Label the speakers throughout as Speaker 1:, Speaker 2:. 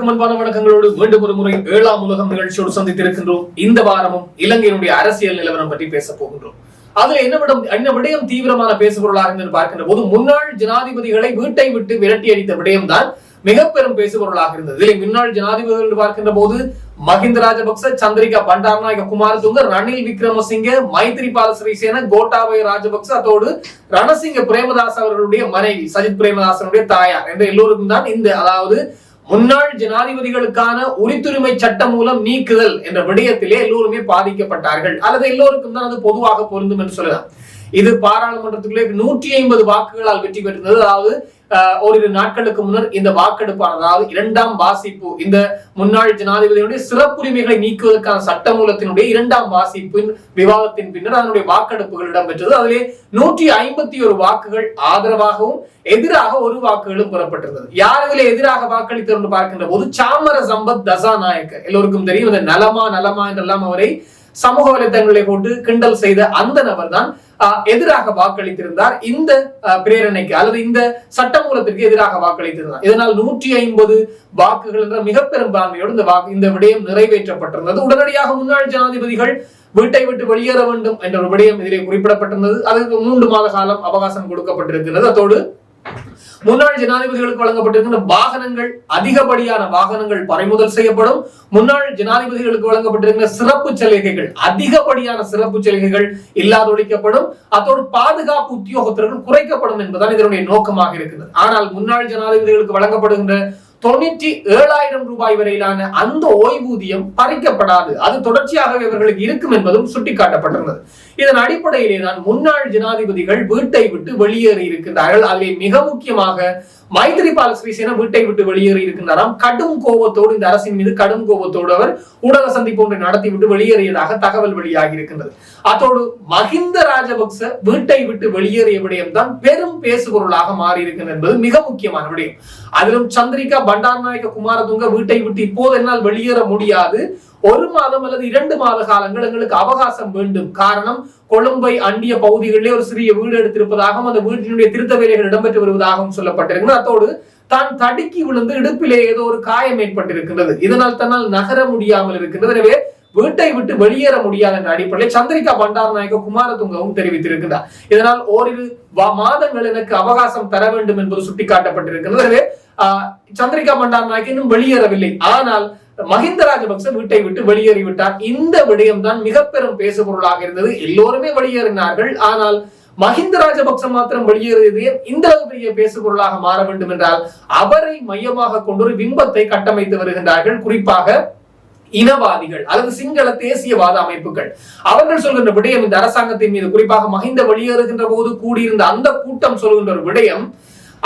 Speaker 1: அனைவருக்கும் அன்பான வணக்கங்களோடு மீண்டும் ஒரு முறை ஏழாம் உலகம் நிகழ்ச்சியோடு சந்தித்திருக்கின்றோம். இந்த வாரமும் இலங்கையினுடைய அரசியல் நிலவரம் பற்றி பேச போகின்றோம். அதுல என்ன விடம் என்ன விடயம் தீவிரமான பேசுபொருளாக இருந்து பார்க்கின்ற போது முன்னாள் ஜனாதிபதிகளை வீட்டை விட்டு விரட்டி அடித்த விடயம் தான் மிக பெரும் பேசுபொருளாக இருந்தது. இதில் முன்னாள் ஜனாதிபதிகள் என்று பார்க்கின்ற போது மஹிந்த ராஜபக்ச சந்திரிகா பண்டாரநாயக குமாரதுங்க ரணில் விக்ரமசிங்க மைத்ரிபால சிறிசேன கோட்டாபய ராஜபக்ச அதோடு ரணசிங்க பிரேமதாஸ் அவர்களுடைய மனைவி சஜித் பிரேமதாசனுடைய தாயார் என்ற எல்லோருக்கும் தான் இந்த அதாவது முன்னாள் ஜனாதிபதிகளுக்கான உரித்துரிமை சட்டம் மூலம் நீக்குதல் என்ற விடயத்திலே எல்லோருமே பாதிக்கப்பட்டார்கள். அல்லது எல்லோருக்கும் தான் அது பொதுவாக பொருந்தும் என்று சொல்லலாம். இது பாராளுமன்றத்துக்குள்ளே நூற்றி ஐம்பது வாக்குகளால் வெற்றி பெற்றிருந்தது. அதாவது ஓரிரு நாட்களுக்கு முன்னர் இந்த வாக்கெடுப்பான அதாவது இரண்டாம் வாசிப்பு இந்த முன்னாள் ஜனாதிபதியினுடைய சிறப்புரிமைகளை நீக்குவதற்கான சட்டமூலத்தினுடைய இரண்டாம் வாசிப்பின் விவாதத்தின் பின்னர் அதனுடைய வாக்கெடுப்புகள் இடம்பெற்றது. அதிலே நூற்றி ஐம்பத்தி ஒரு வாக்குகள் ஆதரவாகவும் எதிராக ஒரு வாக்குகளும் பெறப்பட்டிருந்தது. யார் இதில் எதிராக வாக்களித்தவர் பார்க்கின்ற போது சாமர சம்பத் தசாநாயக்க எல்லோருக்கும் தெரியும் இந்த நலமா நலமா என்றெல்லாம் அவரை சமூக வலைதளங்களை போட்டு கிண்டல் செய்த அந்த நபர் தான் எதிராக வாக்களித்திருந்தார். இந்த பிரேரணைக்கு அல்லது இந்த சட்டமூலத்திற்கு எதிராக வாக்களித்திருந்தார். இதனால் நூற்றி ஐம்பது வாக்குகள் என்ற மிக பெரும்பான்மையோடு இந்த வாக்கு இந்த விடயம் நிறைவேற்றப்பட்டிருந்தது. உடனடியாக முன்னாள் ஜனாதிபதிகள் வீட்டை விட்டு வெளியேற வேண்டும் என்ற ஒரு விடயம் இதிலே குறிப்பிடப்பட்டிருந்தது. அதற்கு மூன்று மாத காலம் அவகாசம் கொடுக்கப்பட்டிருக்கிறது அதோடு முன்னாள் ஜனாதிபதிகளுக்கு வழங்கப்பட்டிருக்கின்ற வாகனங்கள் அதிகப்படியான வாகனங்கள் பறிமுதல் செய்யப்படும். முன்னாள் ஜனாதிபதிகளுக்கு வழங்கப்பட்டிருக்கிற சிறப்பு சலுகைகள் அதிகப்படியான சிறப்பு சலுகைகள் இல்லாதொழிக்கப்படும். அதோடு பாதுகாப்பு உத்தியோகத்தர்கள் குறைக்கப்படும் என்பதுதான் இதனுடைய நோக்கமாக இருக்கிறது. ஆனால் முன்னாள் ஜனாதிபதிகளுக்கு வழங்கப்படுகின்ற தொண்ணூற்றி ஏழாயிரம் ரூபாய் வரையிலான அந்த ஓய்வூதியம் பறிக்கப்படாது. அது தொடர்ச்சியாகவே இவர்களுக்கு இருக்கும் என்பதும் சுட்டிக்காட்டப்பட்டிருந்தது. இதன் அடிப்படையிலே தான் முன்னாள் ஜனாதிபதிகள் வீட்டை விட்டு வெளியேறி இருக்கின்றார்கள். அதிலே மிக முக்கியமாக மைத்திரிபால சிறிசேன வீட்டை விட்டு வெளியேறி இருக்கின்றாராம். கடும் கோபத்தோடு இந்த அரசின் மீது கடும் கோபத்தோடு அவர் ஊடக சந்திப்பு ஒன்றை நடத்திவிட்டு வெளியேறியதாக தகவல் வெளியாகி இருக்கின்றது. அதோடு மஹிந்த ராஜபக்ச வீட்டை விட்டு வெளியேறிய விடயம் தான் பெரும் பேசுபொருளாக மாறி இருக்கின்றது என்பது மிக முக்கியமான விடயம். அதிலும் சந்திரிகா பண்டாரநாயக்க குமாரதுங்க வீட்டை விட்டு இப்போது என்னால் வெளியேற முடியாது. ஒரு மாதம் அல்லது இரண்டு மாத காலங்கள் எங்களுக்கு அவகாசம் வேண்டும். காரணம் கொழும்பை அண்டிய பகுதிகளிலே ஒரு சிறிய வீடு எடுத்திருப்பதாகவும் அந்த வீட்டினுடைய திருத்த வேலைகள் இடம்பெற்று வருவதாகவும் சொல்லப்பட்டிருக்கு அத்தோடு தான் தடுக்கி விழுந்து இடுப்பிலே ஏதோ ஒரு காயம் ஏற்பட்டிருக்கின்றது. இதனால் தன்னால் நகர முடியாமல் இருக்கின்றது. எனவே வீட்டை விட்டு வெளியேற முடியாது என்ற அடிப்படையில் சந்திரிகா பண்டாரநாயக்க குமாரதுங்கவும் தெரிவித்திருக்கிறார் இதனால் ஓரிரு வா- மாதங்கள் எனக்கு அவகாசம் தர வேண்டும் என்பது சுட்டிக்காட்டப்பட்டிருக்கிறது எனவே சந்திரிகா பண்டாரநாயக்க இன்னும் வெளியேறவில்லை. ஆனால் மஹிந்த ராஜபக்ச வீட்டை விட்டு வெளியேறிவிட்டார் இந்த விடயம் தான் மிக பெரும் பேசுபொருளாக இருந்தது. எல்லோருமே வெளியேறினார்கள். ஆனால் மஹிந்த ராஜபக்ச மாத்திரம் வெளியேறியது இந்த அளவு பெரிய பேசுபொருளாக மாற வேண்டும் என்றால் அவரை மையமாக கொண்டு ஒரு பிம்பத்தை கட்டமைத்து வருகின்றார்கள். குறிப்பாக இனவாதிகள் அல்லது சிங்கள தேசியவாத அமைப்புகள். அவர்கள் சொல்கின்ற விடயம் இந்த அரசாங்கத்தின் மீது. குறிப்பாக மஹிந்த வெளியேறுகின்ற போது கூடியிருந்த அந்த கூட்டம் சொல்கின்ற ஒரு விடயம்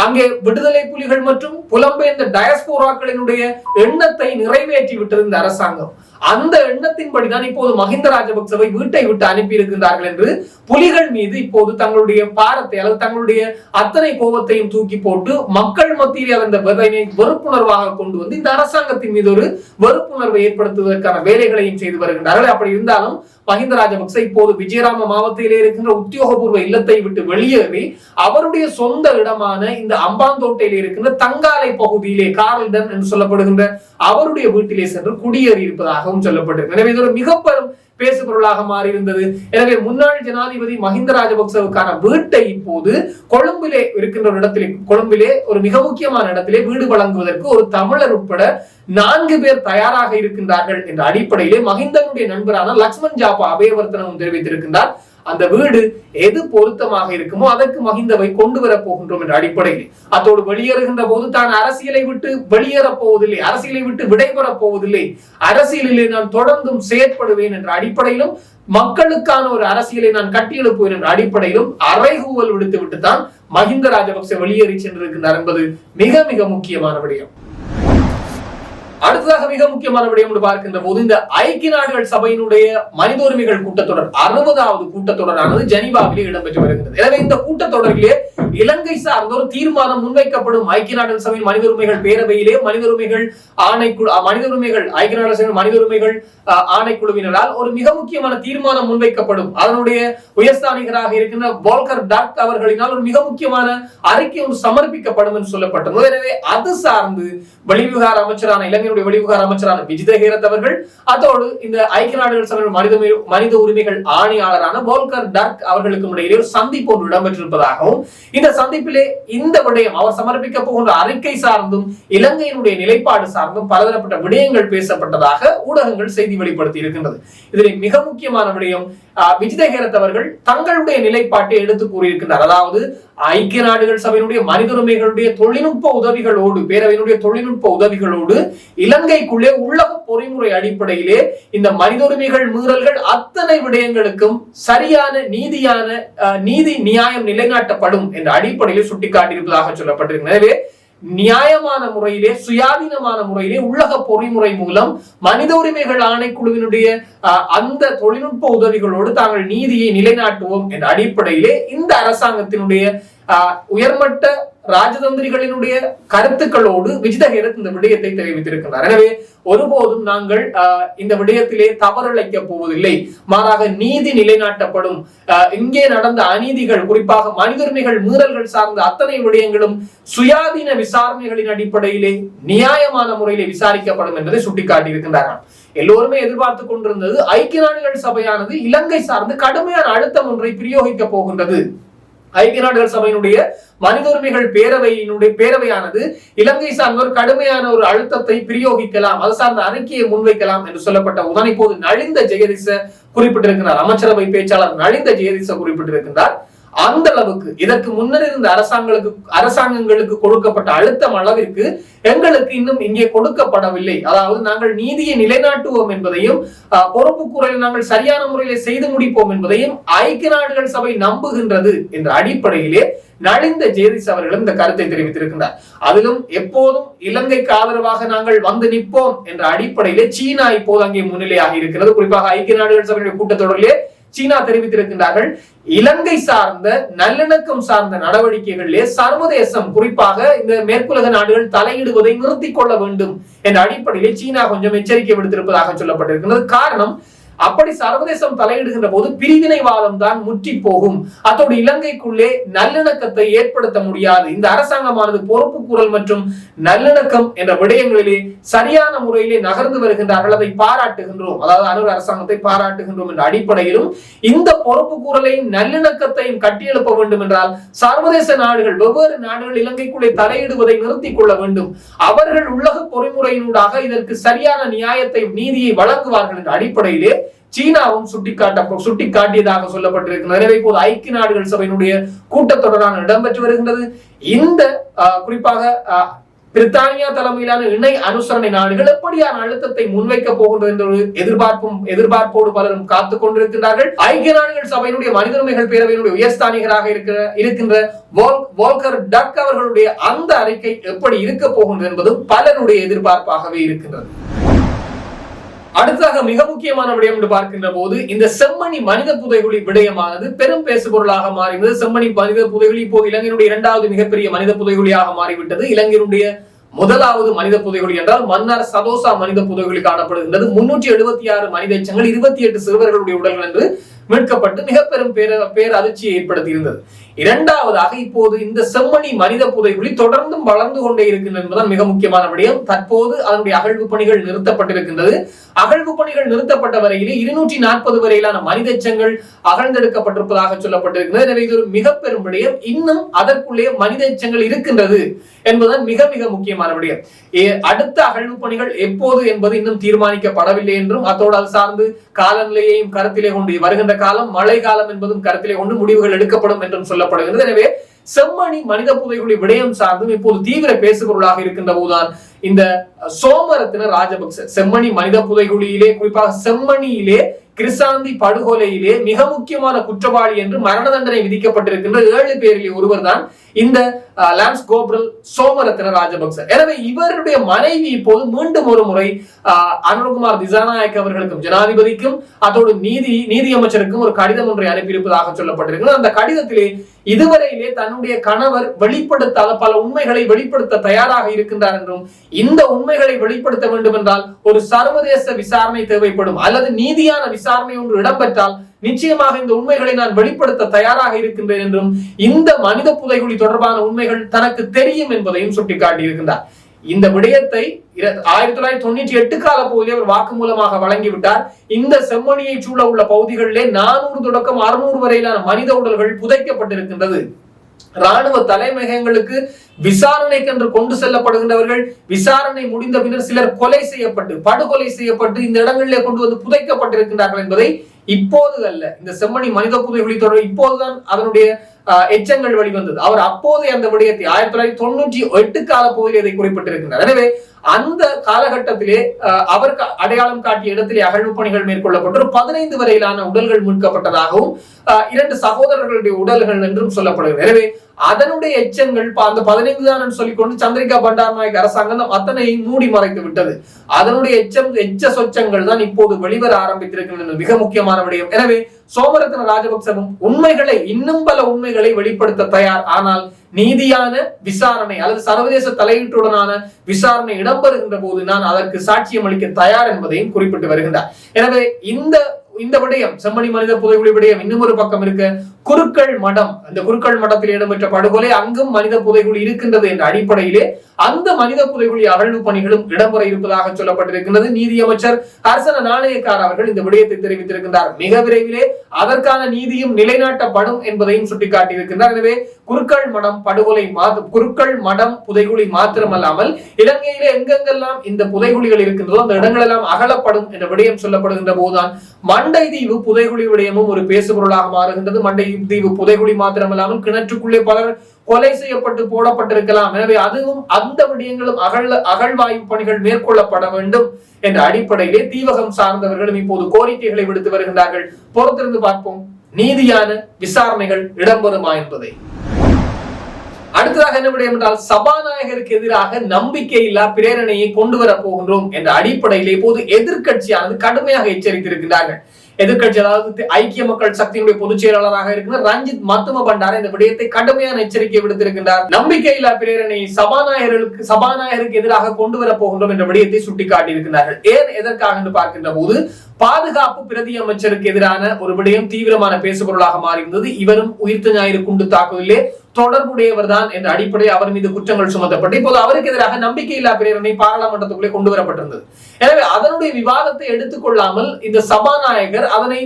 Speaker 1: அங்கே விடுதலை புலிகள் மற்றும் புலம்பெயர்ந்த டயஸ்போராக்களினுடைய எண்ணத்தை நிறைவேற்றி விட்டிருந்த அரசாங்கம். அந்த எண்ணத்தின்படிதான் இப்போது மஹிந்த ராஜபக்சவை வீட்டை விட்டு அனுப்பி இருக்கின்றார்கள் என்று புலிகள் மீது இப்போது தங்களுடைய பாரத்தை அல்லது தங்களுடைய அத்தனை கோபத்தையும் தூக்கி போட்டு மக்கள் மத்தியில் அந்த விதையை வெறுப்புணர்வாக கொண்டு வந்து இந்த அரசாங்கத்தின் மீது ஒரு வெறுப்புணர்வை ஏற்படுத்துவதற்கான வேலைகளையும் செய்து வருகின்றார்கள். அப்படி இருந்தாலும் மஹிந்த ராஜபக்ச இப்போது விஜயராம மாவட்டத்திலே இருக்கின்ற உத்தியோகபூர்வ இல்லத்தை விட்டு வெளியேறி அவருடைய சொந்த இடமான இந்த அம்பாந்தோட்டையிலே இருக்கின்ற தங்காலை பகுதியிலே காரல்டன் என்று சொல்லப்படுகின்ற அவருடைய வீட்டிலே சென்று குடியேறி இருப்பதாக இருப்பதாகவும் சொல்லப்பட்டது எனவே இது ஒரு மிக பெரும் பேசுபொருளாக மாறி இருந்தது எனவே முன்னாள் ஜனாதிபதி மஹிந்த ராஜபக்சவுக்கான வீட்டை இப்போது கொழும்பிலே இருக்கின்ற ஒரு இடத்திலே கொழும்பிலே ஒரு மிக முக்கியமான இடத்திலே வீடு வழங்குவதற்கு ஒரு தமிழர் உட்பட நான்கு பேர் தயாராக இருக்கின்றார்கள் என்ற அடிப்படையிலே மஹிந்தனுடைய நண்பரான லக்ஷ்மண் ஜாபா அபயவர்த்தனமும் தெரிவித்திருக்கின்றார். அந்த வீடு எது பொருத்தமாக இருக்குமோ அதற்கு மகிந்தவை கொண்டு வர போகின்றோம் என்ற அடிப்படையில். அதோடு வெளியேறுகின்ற போது தான் அரசியலை விட்டு வெளியேற போவதில்லை அரசியலை விட்டு விடைபெற போவதில்லை. அரசியலிலே நான் தொடர்ந்தும் செயற்படுவேன் என்ற அடிப்படையிலும் மக்களுக்கான ஒரு அரசியலை நான் கட்டியெழுப்புவேன் என்ற அடிப்படையிலும் அறைகூவல் விடுத்து விட்டு தான் மஹிந்த ராஜபக்சே வெளியேறி சென்றிருக்கின்றார் என்பது மிக மிக முக்கியமான விடயம். அடுத்ததாக மிக முக்கியமான விடயம் என்று பார்க்கின்ற போது இந்த ஐக்கிய நாடுகள் சபையினுடைய மனித உரிமைகள் கூட்டத்தொடர் அறுபதாவது கூட்டத்தொடரானது ஜெனீவாவிலே இடம்பெற்று வருகிறது எனவே இந்த கூட்டத்தொடரிலே இலங்கை சார்ந்த ஒரு தீர்மானம் முன்வைக்கப்படும். ஐக்கிய நாடுகள் சபையின் மனித உரிமைகள் பேரவையிலே மனித உரிமைகள் ஆணைக்குழு மனித உரிமைகள் ஐக்கிய நாடுகள் சபையின் மனித உரிமைகள் ஆணைக்குழுவினரால் ஒரு மிக முக்கியமான தீர்மானம் முன்வைக்கப்படும். அதனுடைய உயர்ஸ்தானிகராக இருக்கின்ற வால்கர் டாக் அவர்களினால் ஒரு மிக முக்கியமான அறிக்கை ஒன்று சமர்ப்பிக்கப்படும் என்று சொல்லப்பட்டது. எனவே அது சார்ந்து வெளிவிவகார அமைச்சரான இலங்கையுடைய வெளிவிவகார அமைச்சரான விஜித ஹேரத் அவர்கள் அதோடு இந்த ஐக்கிய நாடுகள் சபையின் மனித மனித உரிமைகள் ஆணையாளரான வால்கர் டாக் அவர்களுக்கும் இடையிலே ஒரு சந்திப்பு ஒன்று இடம்பெற்றிருப்பதாகவும் இந்த சந்திப்பிலே இந்த விடயம் அவர் சமர்ப்பிக்க போகின்ற அறிக்கை சார்ந்தும் இலங்கையினுடைய நிலைப்பாடு சார்ந்தும் பலதரப்பட்ட விடயங்கள் பேசப்பட்டதாக ஊடகங்கள் செய்தி வெளிப்படுத்தி இருக்கின்றது. இதில் மிக முக்கியமான விடயம் ஆஹ், அவர்கள் தங்களுடைய நிலைப்பாட்டை எடுத்து கூறியிருக்கின்றார் அதாவது ஐக்கிய நாடுகள் சபையினுடைய மனிதுரிமைகளுடைய தொழில்நுட்ப உதவிகளோடு பேரவையினுடைய தொழில்நுட்ப உதவிகளோடு இலங்கைக்குள்ளே உள்ள பொறிமுறை அடிப்படையிலே இந்த மனிதுரிமைகள் மீறல்கள் அத்தனை விடயங்களுக்கும் சரியான நீதியான நீதி நியாயம் நிலைநாட்டப்படும் என்ற அடிப்படையில் சுட்டிக்காட்டியிருப்பதாக சொல்லப்பட்டிருக்கிறது. எனவே நியாயமான முறையிலே சுயாதீனமான முறையிலே உள்ளக பொறிமுறை மூலம் மனித உரிமைகள் ஆணைக்குழுவினுடைய அஹ், அந்த தொழில்நுட்ப உதவிகளோடு தாங்கள் நீதியை நிலைநாட்டுவோம் என்ற அடிப்படையிலே இந்த அரசாங்கத்தினுடைய உயர்மட்ட ராஜதந்திரிகளினுடைய கருத்துக்களோடு விஜித ஹேரத் இந்த விடயத்தை தெரிவித்திருக்கிறார். எனவே ஒருபோதும் நாங்கள் இந்த விடயத்திலே தவறிழைக்க போவதில்லை. மாறாக நீதி நிலைநாட்டப்படும். இங்கே நடந்த அநீதிகள் குறிப்பாக மனித உரிமைகள் மீறல்கள் சார்ந்த அத்தனை விடயங்களும் சுயாதீன விசாரணைகளின் அடிப்படையிலே நியாயமான முறையிலே விசாரிக்கப்படும் என்பதை சுட்டிக்காட்டியிருக்கின்றார்கள் எல்லோருமே எதிர்பார்த்து கொண்டிருந்தது ஐக்கிய நாடுகள் சபையானது இலங்கை சார்ந்து கடுமையான அழுத்தம் ஒன்றை பிரயோகிக்க போகின்றது. ஐக்கிய நாடுகள் சபையினுடைய மனித உரிமைகள் பேரவையினுடைய பேரவையானது இலங்கை சார்ந்த ஒரு கடுமையான ஒரு அழுத்தத்தை பிரயோகிக்கலாம் அது சார்ந்த அறிக்கையை முன்வைக்கலாம் என்று சொல்லப்பட்ட உடன் இப்போது நலிந்த ஜெயதிச குறிப்பிட்டிருக்கிறார். அமைச்சரவை பேச்சாளர் நலிந்த ஜெயதிச குறிப்பிட்டிருக்கிறார் அந்த அளவுக்கு இதற்கு முன்னர் இருந்த அரசாங்கங்களுக்கு அரசாங்கங்களுக்கு கொடுக்கப்பட்ட அழுத்தம் அளவிற்கு எங்களுக்கு இன்னும் இங்கே கொடுக்கப்படவில்லை. அதாவது நாங்கள் நீதியை நிலைநாட்டுவோம் என்பதையும் பொறுப்பு குறையை நாங்கள் சரியான முறையிலே செய்து முடிப்போம் என்பதையும் ஐக்கிய நாடுகள் சபை நம்புகின்றது என்ற அடிப்படையிலே நலிந்த ஜேதிஸ் அவர்களும் இந்த கருத்தை தெரிவித்திருக்கின்றார். அதிலும் எப்போதும் இலங்கைக்கு ஆதரவாக நாங்கள் வந்து நிற்போம் என்ற அடிப்படையிலே சீனா இப்போது அங்கே முன்னிலையாக இருக்கிறது. குறிப்பாக ஐக்கிய நாடுகள் சபையுடைய கூட்டத்தொடரிலே சீனா தெரிவித்திருக்கின்றார்கள். இலங்கை சார்ந்த நல்லிணக்கம் சார்ந்த நடவடிக்கைகளிலே சர்வதேசம் குறிப்பாக இந்த மேற்குலக நாடுகள் தலையிடுவதை நிறுத்திக் கொள்ள வேண்டும் என்ற அடிப்படையில் சீனா கொஞ்சம் எச்சரிக்கை விடுத்திருப்பதாக சொல்லப்பட்டிருக்கிறது காரணம் அப்படி சர்வதேசம் தலையிடுகின்ற போது பிரிவினைவாதம் தான் முற்றி போகும் அதோடு இலங்கைக்குள்ளே நல்லிணக்கத்தை ஏற்படுத்த முடியாது. இந்த அரசாங்கமானது பொறுப்பு குரல் மற்றும் நல்லிணக்கம் என்ற விடயங்களிலே சரியான முறையிலே நகர்ந்து வருகின்றார்கள். அதை பாராட்டுகின்றோம். அதாவது அனுர் அரசாங்கத்தை பாராட்டுகின்றோம் என்ற அடிப்படையிலும் இந்த பொறுப்பு கூறலையும் நல்லிணக்கத்தையும் கட்டியெழுப்ப வேண்டும் என்றால் சர்வதேச நாடுகள் வெவ்வேறு நாடுகள் இலங்கைக்குள்ளே தலையிடுவதை நிறுத்திக் கொள்ள வேண்டும். அவர்கள் உலக பொறிமுறையினூடாக இதற்கு சரியான நியாயத்தை நீதியை வழங்குவார்கள் என்ற அடிப்படையிலே சீனாவும் சுட்டிக்காட்ட சுட்டிக்காட்டியதாக சொல்லப்பட்டிருக்கிறது நிறைவே இப்போது ஐக்கிய நாடுகள் சபையினுடைய கூட்டத்தொடரான இடம்பெற்று வருகின்றது. இந்த குறிப்பாக பிரித்தானியா தலைமையிலான இணை அனுசரணை நாடுகள் எப்படியான அழுத்தத்தை முன்வைக்க போகின்றது என்ற ஒரு எதிர்பார்ப்பும் எதிர்பார்ப்போடு பலரும் காத்துக் கொண்டிருக்கின்றார்கள். ஐக்கிய நாடுகள் சபையினுடைய மனித உரிமைகள் பேரவையினுடைய உயர்ஸ்தானிகராக இருக்கிற இருக்கின்ற வால்கர் டக் அவர்களுடைய அந்த அறிக்கை எப்படி இருக்க போகின்றது என்பதும் பலருடைய எதிர்பார்ப்பாகவே இருக்கின்றது. அடுத்ததாக மிக முக்கியமான விடயம் என்று பார்க்கின்ற போது இந்த செம்மணி மனித புதைகுழி விடயமானது பெரும் பேசுபொருளாக மாறிவிட்டது. செம்மணி மனித புதைகுழி இப்போது இலங்கையினுடைய இரண்டாவது மிகப்பெரிய மனித புதைகுழியாக மாறிவிட்டது. இலங்கையினுடைய முதலாவது மனித புதைகுழி என்றால் மன்னார் சதோசா மனித புதைகுழி காணப்படுகின்றது. முன்னூற்றி எழுபத்தி ஆறு மனித எச்சங்கள் இருபத்தி எட்டு சிறுவர்களுடைய உடல்கள் என்று மீட்கப்பட்டு மிக பெரும் பேர பேர் அதிர்ச்சியை ஏற்படுத்தியிருந்தது. இரண்டாவதாக இப்போது இந்த செம்மணி மனித புதைகுழி தொடர்ந்தும் வளர்ந்து கொண்டே இருக்கின்றது என்பதுதான் மிக முக்கியமான விடயம். தற்போது அதனுடைய அகழ்வு பணிகள் நிறுத்தப்பட்டிருக்கின்றது. அகழ்வு பணிகள் நிறுத்தப்பட்ட வரையிலே இருநூற்றி நாற்பது வரையிலான மனித எச்சங்கள் அகழ்ந்தெடுக்கப்பட்டிருப்பதாக சொல்லப்பட்டிருக்கிறது எனவே இது ஒரு மிக பெரும் விடயம். இன்னும் அதற்குள்ளே மனித எச்சங்கள் இருக்கின்றது என்பதுதான் மிக மிக முக்கியமான விடயம். அடுத்த அகழ்வு பணிகள் எப்போது என்பது இன்னும் தீர்மானிக்கப்படவில்லை என்றும் அதோடு அது சார்ந்து காலநிலையையும் கருத்திலே கொண்டு வருகின்ற காலம் மழை காலம் என்பதும் கருத்திலே கொண்டு முடிவுகள் எடுக்கப்படும் என்றும் சொல்ல சொல்லப்படுகிறது. எனவே செம்மணி மனித புதைகுழி விடயம் சார்ந்தும் இப்போது தீவிர பேசுபொருளாக இருக்கின்ற போதுதான் இந்த சோமரத்தின ராஜபக்ச செம்மணி மனித புதைகுழியிலே குறிப்பாக செம்மணியிலே கிருசாந்தி படுகொலையிலே மிக முக்கியமான குற்றவாளி என்று மரண தண்டனை விதிக்கப்பட்டிருக்கின்ற ஏழு பேரில் ஒருவர் தான் இந்த லான்ஸ் கோபுரல் சோமரத்ன ராஜபக்ச. எனவே இவருடைய மனைவி இப்போது மீண்டும் ஒரு முறை அஹ், திசாநாயக் அவர்களுக்கும் ஜனாதிபதிக்கும் அதோடு நீதி நீதி அமைச்சருக்கும் ஒரு கடிதம் ஒன்றை அனுப்பியிருப்பதாக சொல்லப்பட்டிருக்கிறது. அந்த கடிதத்திலே இதுவரையிலே தன்னுடைய கணவர் வெளிப்படுத்தாத பல உண்மைகளை வெளிப்படுத்த தயாராக இருக்கின்றார் என்றும் இந்த உண்மைகளை வெளிப்படுத்த வேண்டும் என்றால் ஒரு சர்வதேச விசாரணை தேவைப்படும் அல்லது நீதியான விசாரணை ஒன்று இடம்பெற்றால் நிச்சயமாக இந்த உண்மைகளை நான் வெளிப்படுத்த தயாராக இருக்கின்றேன் என்றும் இந்த மனித புதைகுழி தொடர்பான உண்மைகள் தனக்கு தெரியும் என்பதையும் சுட்டிக்காட்டியிருக்கின்றார். இந்த விடயத்தை ஆயிரத்தி தொள்ளாயிரத்தி தொண்ணூற்றி எட்டு கால பகுதி அவர் வாக்குமூலமாக வழங்கிவிட்டார். இந்த செம்மணியை சூழ உள்ள பகுதிகளிலே நானூறு தொடக்கம் அறுநூறு வரையிலான மனித உடல்கள் புதைக்கப்பட்டிருக்கின்றது. ராணுவ தலைமையகங்களுக்கு விசாரணைக்கென்று கொண்டு செல்லப்படுகின்றவர்கள் விசாரணை முடிந்த பின்னர் சிலர் கொலை செய்யப்பட்டு படுகொலை செய்யப்பட்டு இந்த இடங்களிலே கொண்டு வந்து புதைக்கப்பட்டிருக்கின்றார்கள் என்பதை இப்போது அல்ல. இந்த செம்மணி மனித புதைகுழி தொடர் இப்போதுதான் அதனுடைய எச்சங்கள் வெளிவந்தது. அவர் அப்போதே அந்த விடயத்தை ஆயிரத்தி தொள்ளாயிரத்தி தொண்ணூற்றி எட்டு கால பகுதியில் இதை குறிப்பிட்டிருக்கிறார் எனவே அந்த காலகட்டத்திலே அவருக்கு அவர் அடையாளம் காட்டிய இடத்திலே அகழ்வு பணிகள் மேற்கொள்ளப்பட்டு ஒரு பதினைந்து வரையிலான உடல்கள் மீட்கப்பட்டதாகவும் இரண்டு சகோதரர்களுடைய உடல்கள் என்றும் சொல்லப்படுகிறது. எனவே அதனுடைய எச்சங்கள் அந்த பதினைந்து தான் சொல்லிக்கொண்டு சந்திரிகா பண்டார் நாயக் அரசாங்கம் அத்தனை மூடி மறைத்து விட்டது. அதனுடைய எச்சம் எச்ச சொச்சங்கள் தான் இப்போது வெளிவர ஆரம்பித்திருக்கின்றன. மிக முக்கியமான விடயம். எனவே சோமரத்ன ராஜபக்சவும் உண்மைகளை இன்னும் பல உண்மைகளை வெளிப்படுத்த தயார். ஆனால் நீதியான விசாரணை அல்லது சர்வதேச தலையீட்டுடனான விசாரணை இடம்பெறுகின்ற போது நான் அதற்கு சாட்சியம் அளிக்க தயார் என்பதையும் குறிப்பிட்டு வருகின்றார். எனவே இந்த இந்த விடயம் செம்மணி மனித புதைகுழி விடயம் இன்னும் ஒரு பக்கம் இருக்கு. குருக்கள் மடம் அந்த குருக்கள் மடத்தில் இடம்பெற்ற படுகொலை அங்கும் மனித புதைகுழி இருக்கின்றது என்ற அடிப்படையிலே அந்த மனித புதைகுழி அகழ்வு பணிகளும் இடம்பெற இருப்பதாக சொல்லப்பட்டிருக்கின்றது. நீதியமைச்சர் அரசன நாணயக்கார் அவர்கள் இந்த விடயத்தை தெரிவித்திருக்கின்றார். மிக விரைவிலே அதற்கான நீதியும் நிலைநாட்டப்படும் என்பதையும் சுட்டிக்காட்டியிருக்கின்றார். எனவே குருக்கள் மடம் படுகொலை மாத்து குருக்கள் மடம் புதைகுழி மாத்திரமல்லாமல் இலங்கையிலே எங்கெங்கெல்லாம் இந்த புதைகுழிகள் இருக்கின்றதோ அந்த இடங்களெல்லாம் அகலப்படும் என்ற விடயம் சொல்லப்படுகின்ற போதுதான் மண்டை தீவு புதைகுழி விடயமும் ஒரு பேசுபொருளாக மாறுகின்றது. மண்டை தீவு புதைகுழி மாத்திரமல்லாமல் கிணற்றுக்குள்ளே பலர் கொலை செய்யப்பட்டு போடப்பட்டிருக்கலாம். எனவே அதுவும் அந்த விடயங்களும் அகழ் அகழ்வாய்வு பணிகள் மேற்கொள்ளப்பட வேண்டும் என்ற அடிப்படையிலே தீவகம் சார்ந்தவர்களும் இப்போது கோரிக்கைகளை விடுத்து வருகின்றார்கள். பொறுத்திருந்து பார்ப்போம். நீதியான விசாரணைகள் இடம்பெறுமா என்பதை. அடுத்ததாக என்ன முடியும் என்றால் சபாநாயகருக்கு எதிராக நம்பிக்கையில்லா பிரேரணையை கொண்டு வர போகின்றோம் என்ற அடிப்படையில் இப்போது எதிர்கட்சியானது கடுமையாக எச்சரித்திருக்கிறார்கள் எதிர்கட்சி அதாவது ஐக்கிய மக்கள் சக்தியினுடைய பொதுச் செயலாளராக இருக்கிற ரஞ்சித் மத்தும பண்டார இந்த விடயத்தை கடுமையான எச்சரிக்கை விடுத்திருக்கின்றார். நம்பிக்கையில்லா பிரேரணை சபாநாயகர்களுக்கு சபாநாயகருக்கு எதிராக கொண்டு வர போகின்றோம் என்ற விடயத்தை சுட்டிக்காட்டியிருக்கிறார்கள் ஏன் எதற்காக என்று பார்க்கின்ற போது பாதுகாப்பு பிரதி அமைச்சருக்கு எதிரான ஒரு விடயம் தீவிரமான பேசுபொருளாக மாறியிருந்தது. இவரும் உயிர்த்த ஞாயிறு குண்டு தாக்குதலே தொடர்புடையவர் தான் என்ற அடிப்படையில் அவர் மீது குற்றங்கள் சுமத்தப்பட்டு இப்போது அவருக்கு எதிராக நம்பிக்கையில்லா பிரேரணை பாராளுமன்றத்துக்குள்ளே கொண்டு வரப்பட்டிருந்தது எனவே அதனுடைய விவாதத்தை எடுத்துக்கொள்ளாமல் இந்த சபாநாயகர் அதனை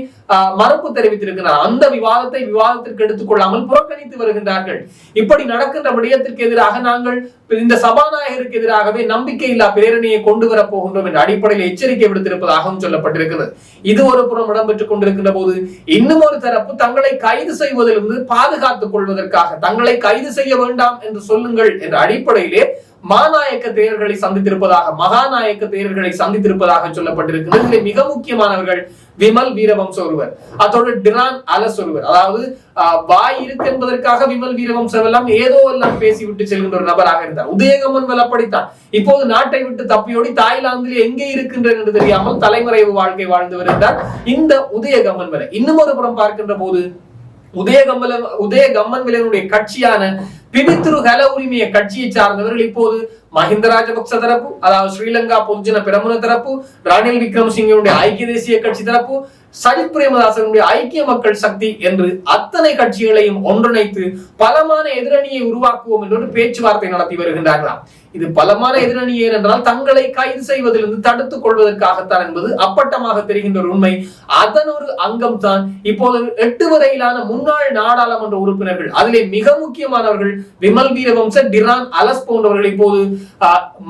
Speaker 1: மறுப்பு தெரிவித்திருக்கிறார். அந்த விவாதத்தை விவாதத்திற்கு எடுத்துக்கொள்ளாமல் புறக்கணித்து வருகின்றார்கள். இப்படி நடக்கின்ற விடயத்திற்கு எதிராக நாங்கள் இந்த சபாநாயகருக்கு எதிராகவே நம்பிக்கையில்லா பிரேரணையை கொண்டு வர போகின்றோம் என்ற அடிப்படையில் எச்சரிக்கை விடுத்திருப்பதாகவும் சொல்லப்பட்டிருக்கிறது. இது ஒரு புறம் இடம்பெற்றுக் கொண்டிருக்கின்ற போது இன்னும் ஒரு தரப்பு தங்களை கைது செய்வதிலிருந்து பாதுகாத்துக் கொள்வதற்காக தங்கள் தங்களை கைது செய்ய வேண்டாம் என்று சொல்லுங்கள் என்ற அடிப்படையிலே மாநாயக்க தேர்தல்களை சந்தித்திருப்பதாக மகாநாயக்க தேர்தல்களை சந்தித்திருப்பதாக சொல்லப்பட்டிருக்கிறது. இதில் மிக முக்கியமானவர்கள் விமல் வீரவம்ச ஒருவர். அதோடு டிரான் அலஸ் ஒருவர். அதாவது வாய் இருக்கு என்பதற்காக விமல் வீரவம்சம் எல்லாம் ஏதோ எல்லாம் பேசிவிட்டு செல்கின்ற ஒரு நபராக இருந்தார். உதயகமன் வலப்படித்தான் இப்போது நாட்டை விட்டு தப்பியோடி தாய்லாந்தில் எங்கே இருக்கின்றன என்று தெரியாமல் தலைமறைவு வாழ்க்கை வாழ்ந்து வருகிறார் இந்த உதயகமன் வரை இன்னும் ஒரு புறம் பார்க்கின்ற போது உதயகம்பல உதய விலனுடைய கட்சியான பிபித்துரு கல உரிமைய கட்சியை சார்ந்தவர்கள் இப்போது மஹிந்த ராஜபக்ச தரப்பு அதாவது ஸ்ரீலங்கா பொதுஜன பிரமுன தரப்பு ரணில் விக்ரமசிங்கனுடைய ஐக்கிய தேசிய கட்சி தரப்பு சஜித் பிரேமதாசனுடைய ஐக்கிய மக்கள் சக்தி என்று அத்தனை கட்சிகளையும் ஒன்றிணைத்து பலமான எதிரணியை உருவாக்குவோம் என்று பேச்சுவார்த்தை நடத்தி வருகின்றார்களாம் இது பலமான எதிரணி ஏனென்றால் தங்களை கைது செய்வதிலிருந்து தடுத்துக் கொள்வதற்காகத்தான் என்பது அப்பட்டமாக தெரிகின்ற ஒரு உண்மை. அதன் ஒரு அங்கம் தான் இப்போது எட்டு வரையிலான முன்னாள் நாடாளுமன்ற உறுப்பினர்கள் அதிலே மிக முக்கியமானவர்கள் விமல் வீரவம்ச டிரான் அலஸ் போன்றவர்கள் இப்போது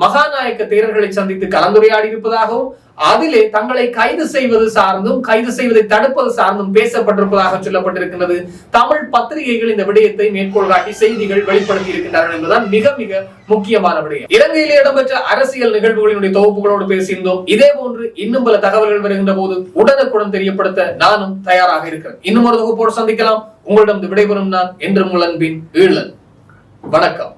Speaker 1: மகாநாயக்க தேரர்களை சந்தித்து கலந்துரையாடி இருப்பதாகவும் அதிலே தங்களை கைது செய்வது சார்ந்தும் கைது செய்வதை தடுப்பது சார்ந்தும் பேசப்பட்டிருப்பதாக சொல்லப்பட்டிருக்கிறது தமிழ் பத்திரிகைகள் இந்த விடயத்தை மேற்கோள் காட்டி செய்திகள் வெளிப்படுத்தி இருக்கின்றார்கள் என்பதுதான் மிக மிக முக்கியமான விடயம். இலங்கையில் இடம்பெற்ற அரசியல் நிகழ்வுகளினுடைய தொகுப்புகளோடு பேசியிருந்தோம். இதே போன்று இன்னும் பல தகவல்கள் வருகின்ற போது உடனுக்குடன் தெரியப்படுத்த நானும் தயாராக இருக்கிறேன். இன்னும் ஒரு தொகுப்போடு சந்திக்கலாம். உங்களிடம் விடைபெறும் நான் என்று உங்கள் அன்பின் ஈழன் வணக்கம்.